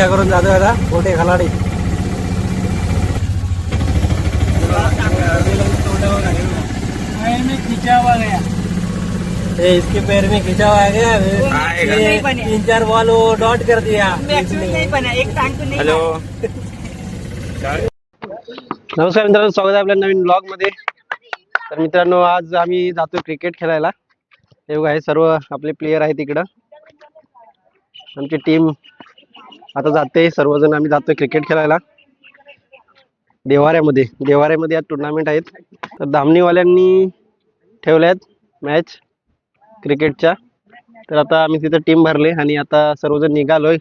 रिक्षा करून जातोय आता. मोठे खलाडी? ये इसके पैर में खिंचा हुआ है क्या? आएगा। ये नहीं बने। तीन चार बॉल वो डॉट कर दिया. एक्चुअली नहीं बना. एक टांग तो नहीं हॅलो. नमस्कार मित्रांनो स्वागत आहे आपल्या नवीन ब्लॉगमध्ये. तर मित्रांनो आज आम्ही जातो क्रिकेट खेळायला. हे बघा हे सर्व आपले प्लेयर आहेत इकडं. आमची टीम आता जाते सर्वजण आम्ही जातोय क्रिकेट खेळायला. देवाऱ्यामध्ये देवाऱ्यामध्ये आज टुर्नामेंट आहेत. तर दामणीवाल्यांनी ठेवल्यात मॅच क्रिकेटच्या तर आता आम्ही तिथं टीम भरले आणि आता सर्वजण निघालोय.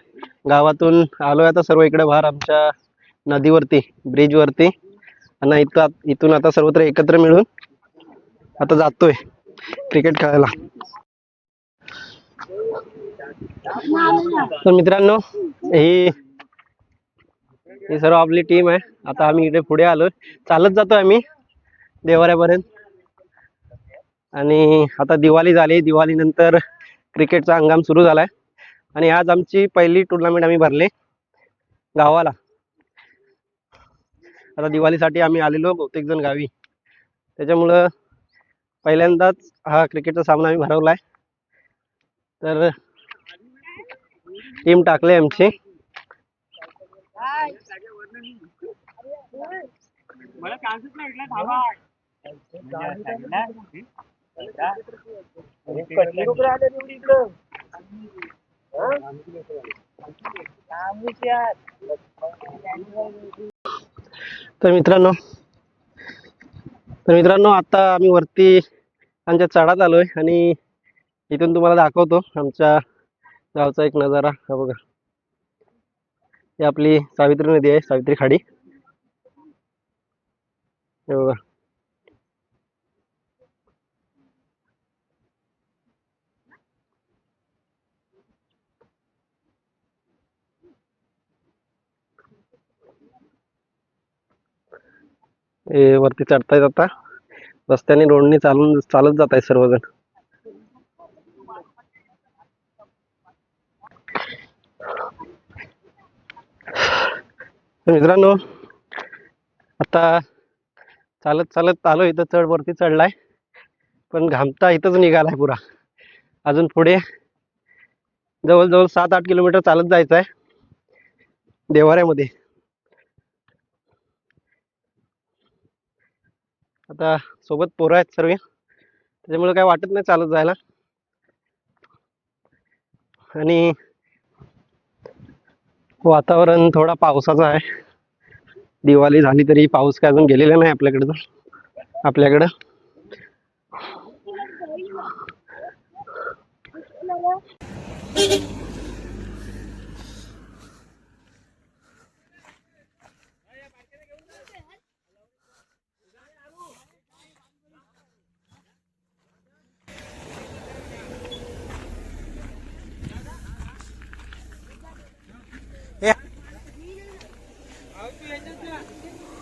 गावातून आलोय आता सर्व इकडे बाहेर आमच्या नदीवरती ब्रिजवरती आणि इथं इथून आता सर्वत्र एकत्र मिळून आता जातोय क्रिकेट खेळायला. तर मित्रांनो ही ही सर्व आपली टीम आहे. आता आम्ही इकडे पुढे आलो. चालत जातो आम्ही देवाऱ्यापर्यंत. आणि आता दिवाळी झाली. दिवाळीनंतर क्रिकेटचा हंगाम सुरू झालाय. आणि आज आमची पहिली टुर्नामेंट आम्ही भरली गावाला. आता दिवाळीसाठी आम्ही आलेलो बहुतेक जण गावी. त्याच्यामुळं पहिल्यांदाच हा क्रिकेटचा सामना आम्ही भरवलाय. तर टीम टाकली आमची. तर मित्रांनो तर मित्रांनो आता आम्ही वरती आमच्या चढात आलोय आणि इथून तुम्हाला दाखवतो आमच्या गावचा एक नजारा हा बघा. ही आपली सावित्री नदी आहे सावित्री खाडी. हे बघा. हे वरती चढतायत आता. रस्त्याने रोडने चालून चालत जात आहे सर्वजण. तर मित्रांनो आता चालत चालत आलो इथं चढ वरती चढलाय. पण घामता इथंच निघालाय पुरा. अजून पुढे जवळजवळ सात आठ किलोमीटर चालत जायचं आहे देवाऱ्यामध्ये. आता सोबत पोरं आहेत सर्व. त्याच्यामुळे काय वाटत नाही चालत जायला. आणि वातावरण थोडा पावसाचं आहे. दिवाळी झाली तरी पाऊस काय अजून गेलेला नाही आपल्याकडे तर. आपल्याकडं?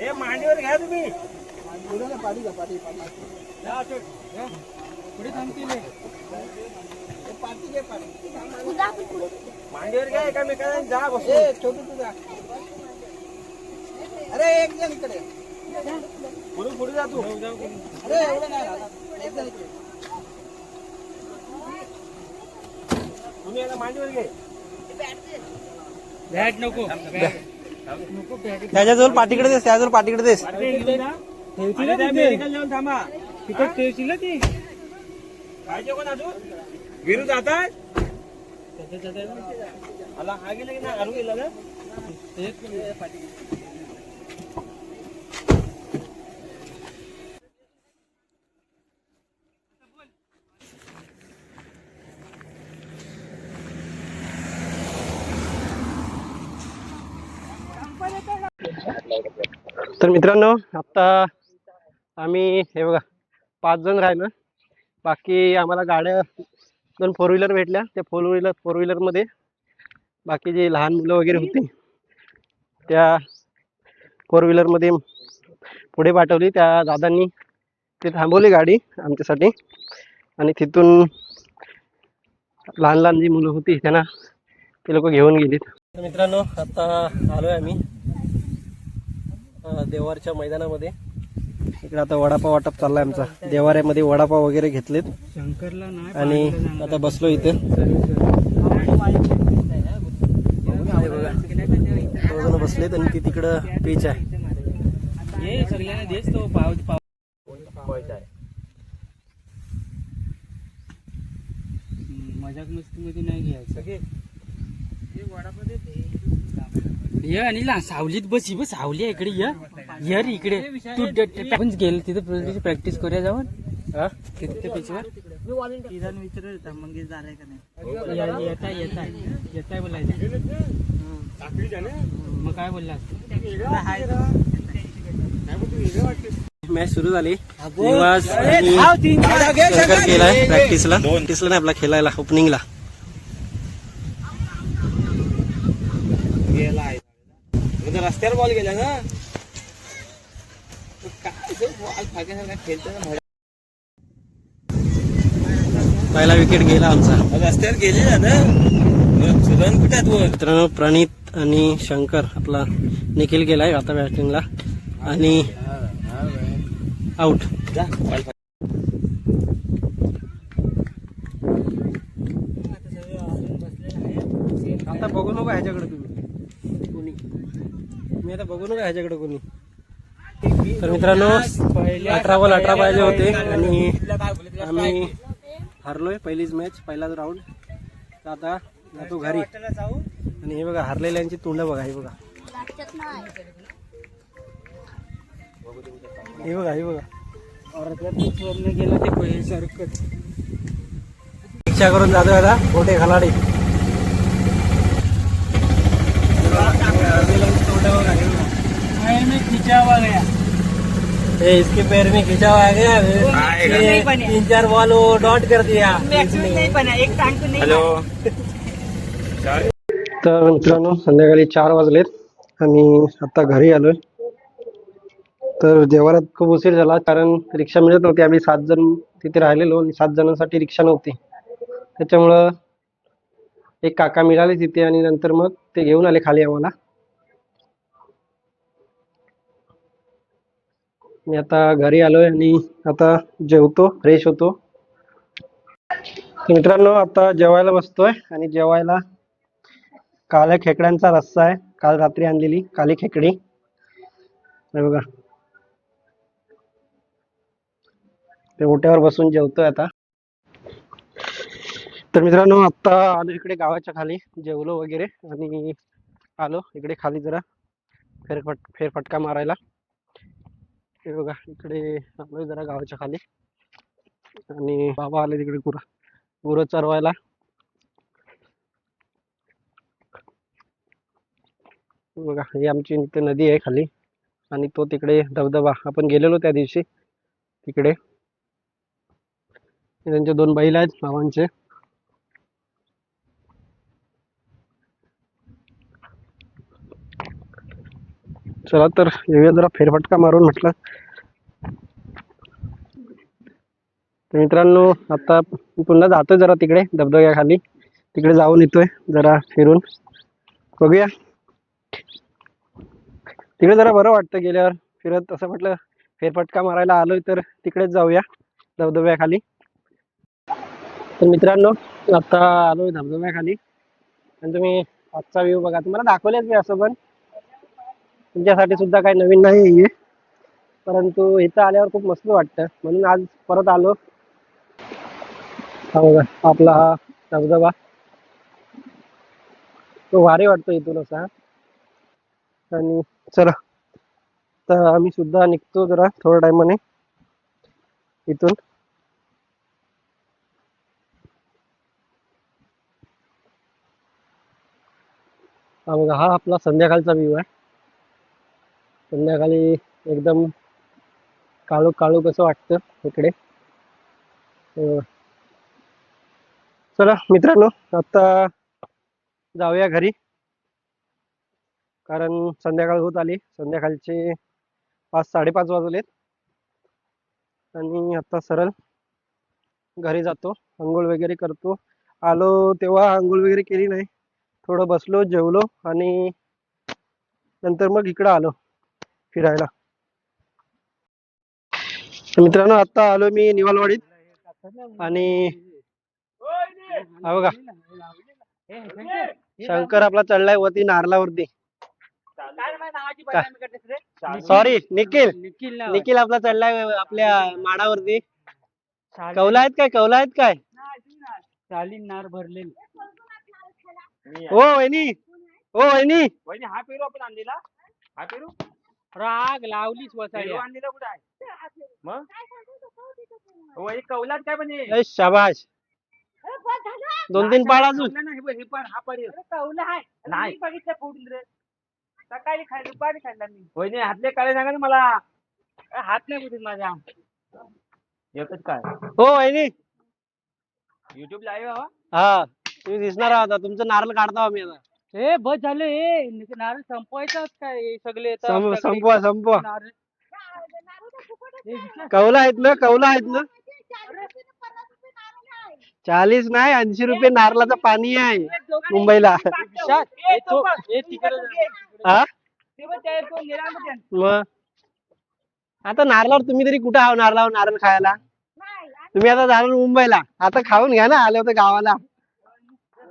हे मांडीवर घ्या तुम्ही. मांडीवर घ्या एकामेकाला जा बसू अरे एक जण इकडे. पुढे पुढे जा तू. अरे एवढं नाही राहणार एक जण इकडे. तुम्ही याला मांडीवर घे. त्याच्याजवळ पाठीकडे देस त्याच्याजवळ पाठीकडे देस. मेडिकल जाऊन थांबा. तिथे ठेवशील ना ती? पाहिजे कोण अजून? विरू जातात आला हा गेला की आरू गेला ना तर मित्रांनो आता आम्ही हे बघा पाच जण राहिलो. बाकी आम्हाला गाड्या दोन फोर व्हीलर भेटल्या. त्या फोर व्हीलर फोर व्हीलरमध्ये बाकी जे लहान मुलं वगैरे होती त्या फोर व्हीलरमध्ये पुढे पाठवली. त्या दादांनी ते थांबवली गाडी आमच्यासाठी. आणि तिथून लहान लहान जी मुलं होती त्यांना ते लोक घेऊन गेलीत. मित्रांनो आता आहे आम्ही. देवारच्या मैदानामध्ये. इकडे आता वडापाव वाटप चाललाय आमचा. देवाऱ्यामध्ये वडापाव वगैरे घेतलेत. शंकरला नाही आणि आता बसलो इथे. बसलेत आणि ती तिकडं पीच आहे. मजाक मस्ती मध्ये नाही घ्यायचं. ये आणि ला सावलीत बस ही बस सावली आहे इकडे ये. ये रे इकडे. तू आपण गेल तिथे प्रॅक्टिस करूया जाऊन. हा? तिथे पिचवर येता येता येताय बोलायचं मग काय बोलला मॅच सुरू झाली. गेलाय प्रॅक्टिसला प्रॅक्टिसला नाही आपला खेळायला ओपनिंगला रस्त्यावर बॉल गेला ना. काय बॉल फायद्यासारखा खेळतो ना पहिला विकेट गेला आमचा. रस्त्यावर गेले ना. सुरण कुठ्यात वर? मित्रांनो प्रणित आणि शंकर आपला निखिल गेलाय आता बॅटिंगला आणि आउट जा बॉल आता बघू नका ह्याच्याकडे तुम्ही कोणी मी आता बघू नका ह्याच्याकडे कोणी. तर मित्रांनो अठरा बॉल अठरा पाहिजे होते आणि आम्ही हारलोय पहिलीच मॅच पहिलाच राऊंड तर आता जातो घरी. आणि हे बघा हारलेल्यांची तोंड बघा हे बघा. हे बघा हे बघा. गेलं ते पहिले सारखं रिक्षा करून जातो आता मोठे खलाडी. में खिंचा हुआ गया। ए, इसके पैर में खिंचा हुआ है आएगा। ये तीन चार बॉल वो डॉट कर दिया। हॅलो तर मित्रांनो संध्याकाळी चार वाजलेत आणि आता घरी आलोय. तर जेवणात खूप उशीर झाला कारण रिक्षा मिळत नव्हती. आम्ही सात जण तिथे राहिलेलो आणि सात जणांसाठी रिक्षा नव्हती. त्याच्यामुळं एक काका मिळाले तिथे आणि नंतर मग ते घेऊन आले खाली आम्हाला. मी आता घरी आलोय आणि आता जेवतो फ्रेश होतो. मित्रांनो आता जेवायला बसतोय आणि जेवायला काळ्या खेकड्यांचा रस्सा आहे. काल रात्री आणलेली काली खेकडी. बघा. ते ओट्यावर बसून जेवतोय आता. तर मित्रांनो आता आलो इकडे गावाच्या खाली. जेवलो वगैरे आणि आलो इकडे खाली जरा. फेरफट फेरफटका मारायला. हे बघा इकडे आलोय जरा गावाच्या खाली. आणि बाबा आले तिकडे गुरं गुरं चरवायला. बघा ही आमची इथे नदी आहे खाली. आणि तो तिकडे धबधबा आपण गेलेलो त्या दिवशी तिकडे. त्यांचे दोन बैल आहेत भावांचे. चला तर येऊया जरा फेरफटका मारून म्हटलं. तर मित्रांनो आता पुन्हा जातोय जरा तिकडे धबधब्याखाली. तिकडे जाऊन येतोय जरा फिरून. बघूया. तिकडे जरा बरं वाटतं गेल्यावर फिरत असं म्हटलं फेरफटका मारायला आलोय तर तिकडेच जाऊया धबधब्याखाली. तर मित्रांनो आता आलोय धबधब्याखाली. आणि तुम्ही आजचा व्ह्यू बघा. तुम्हाला दाखवलेच मी असं पण. तुमच्यासाठी सुद्धा काही नवीन नाही आहे परंतु इथं आल्यावर खूप मस्त वाटतं. म्हणून आज परत आलो. हा बघा आपला हा धबधबा. तो भारी वाटतो इथून असा. आणि चला तर आम्ही सुद्धा निघतो जरा थोड्या टायमाने इथून. हा बघा हा आपला संध्याकाळचा व्ह्यू आहे. संध्याकाळी एकदम काळू काळू कसं वाटतं इकडे? चला मित्रांनो आता जाऊया घरी. कारण संध्याकाळ होत आली. संध्याकाळचे पाच साडेपाच वाजलेत. आणि आता सरळ घरी जातो. आंघोळ वगैरे करतो. आलो तेव्हा आंघोळ वगैरे केली नाही. थोडं बसलो जेवलो आणि नंतर मग इकडं आलो. फिरायला. तर मित्रांनो आता आलो मी निवालवाडीत. आणि हा बघा. शंकर आपला चढलाय वरती नारलावरती सॉरी निखिल. निखिल आपला चढलाय आपल्या माडावरती. कौला आहेत काय? कौला आहेत काय? चालीन. नार भरलेली हो वहिनी. हो वहिनी हा पेरू आपण आणलेला. हा पेरू? राग लावलीच वसाडी आणलेला कुठे आहे? मग? वही कौलात काय पण ए, शाबाश दोन तीन पाळ अजून. नाही हे पण हा आहे. नाही. बघितलं फोडून रे. सकाळी खाल्ली दुपारी खाल्ला मी. वहिनी हातले काळे सांगा ना मला. हात नाही कुठे माझ्या. एकच काय? हो वहिनी. युट्यूब लाईव्ह हवा हा तुम्ही दिसणार आहात. आता. तुमचं नारळ काढतो आम्ही आता. ए बस झालं ए नारळ संपवायचाच काय हे सगळे येतात. संपवा संपवा. नारळ. आहेत ना कौला आहेत ना. चाळीस नाही ऐंशी रुपये नारळाचं पाणी आहे मुंबईला. विशाल, तो- तिकडे. हा. मग आता नारळावर तुम्ही तरी कुठं आहो नारळावर नारळ खायला? तुम्ही आता जाणार मुंबईला. आता खाऊन घ्या ना आले होते गावाला.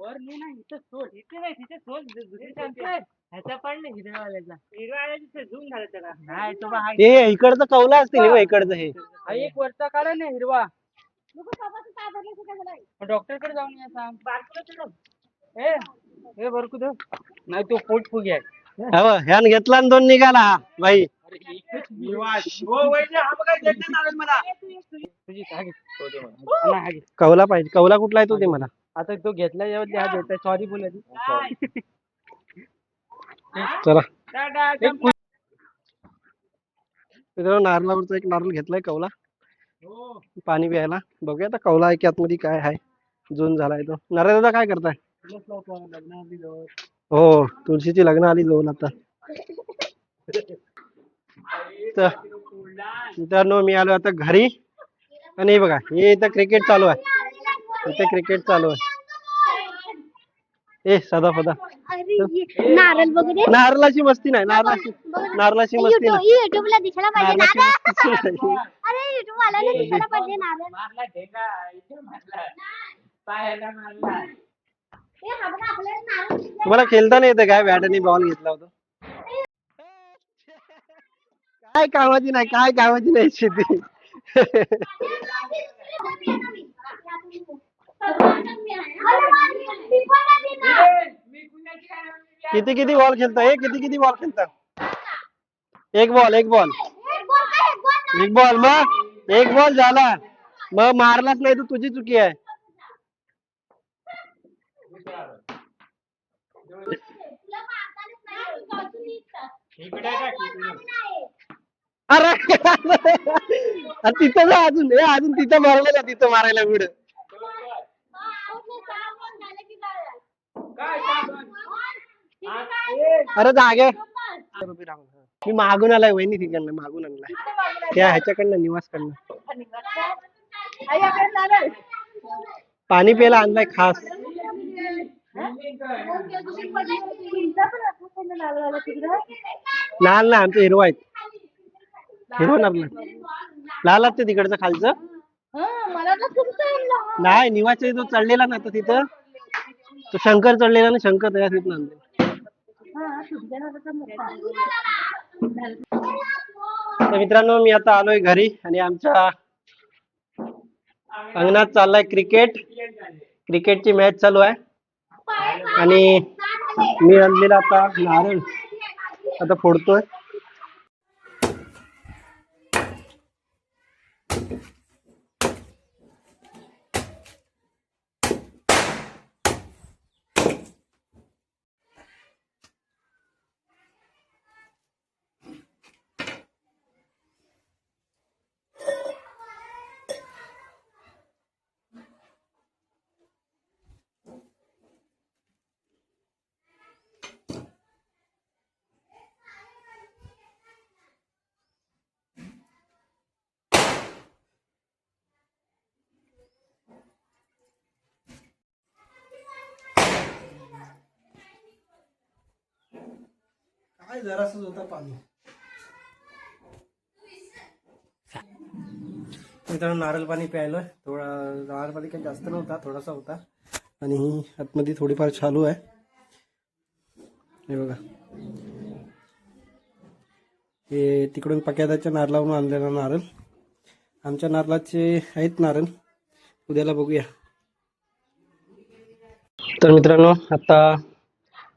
वर नाही ना, इथं सोड. इथे नाही, तिथे सोड. अंतर. ह्याचा पडलं हिरवाल्याचा. हिरवाल्याचा तिथे zoom झालं त्याला. नाही, तो बा हा हे इकडचं कौला असतील हो इकडचं हे हा एक वरचा काढा ना हिरवा डॉक्टरकडे जाऊन या सांग ए बरकू दे नाही तो पोट फुगे आहे हो ह्यान घेतला आणि दोन निघाला हा बाई तुझी हा घे. नाही, हा घे. कौला पाहिजे कौला कुठला आहे तो ते मला आता तो घेतला यावर हा देतोय सॉरी बोलायची चला मित्रांनो नारळावरचा एक नारळ घेतलाय कौला. पाणी प्यायला. बघूया आता कौला आहे की आतमध्ये काय आहे. जून झालाय तो. नारळ दादा काय करताय? हो तुळशीची लग्न आली जवळ आता. तर मित्रांनो मी आलो आता घरी. आणि हे बघा हे इथं क्रिकेट चालू आहे. इथे क्रिकेट चालू आहे. ए सदा फदा नारळ वगैरे? नारळाची मस्ती नाही नारळाची नारळाची मस्ती नाही. युट्यूब ला दिसायला पाहिजे नारळ. अरे युट्यूब वाल्याला दिसायला पाहिजे नारळ. ए, हा बघा, आपल्याला नारळ दिसला. तुम्हाला खेळता नाही येते काय? बॅटनी बॉल घेतला होता. काय कामाची नाही काय कामाची नाही शेती. किती किती बॉल खेळता? हे किती किती बॉल खेळता? एक बॉल एक बॉल. एक बॉल मग? एक बॉल झाला. मग मारलाच नाही तर तुझी चुकी आहे. अरे तिथं जा अजून. हे अजून तिथं मारायला जा तिथं मारायला पुढे. अरे जागे. मी मागून आलाय वहिनी तिकडनं मागून आणलाय. त्या ह्याच्याकडनं निवास कडनं पाणी प्यायला आणलाय खास. लाल ना आमचं हिरवा आहेत. हिरवा नाही लाल. असते तिकडचं खालचं. नाही निवास तो चढलेला ना तर तिथं. तो शंकर चढलेला ना शंकर त्याच्या तिथं आणले तर मित्रांनो मी आता आलोय घरी आणि आमच्या अंगणात चाललाय क्रिकेट क्रिकेटची मॅच चालू आहे. आणि मी आणलेला आता नारळ. आता फोडतोय. काय जरासच होता पाणी. मित्रांनो नारळ पाणी प्यायलोय. थोडा नारळ पाणी काही जास्त नव्हता थोडासा होता. आणि ही आतमध्ये थोडीफार चालू आहे. हे बघा. हे तिकडून पक्यादाच्या नारळावरून आणलेला नारळ. आमच्या नारळाचे आहेत नारळ. उद्याला बघूया. तर मित्रांनो आता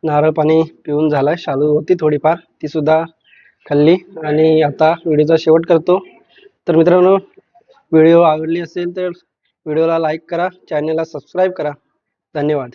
नारळ पाणी पिऊन झालाय. शालू होती थोडीफार. ती सुद्धा खाल्ली. आणि आता व्हिडिओचा शेवट करतो. तर मित्रांनो व्हिडिओ आवडली असेल तर व्हिडिओला लाईक करा. चॅनलला सबस्क्राईब करा. धन्यवाद.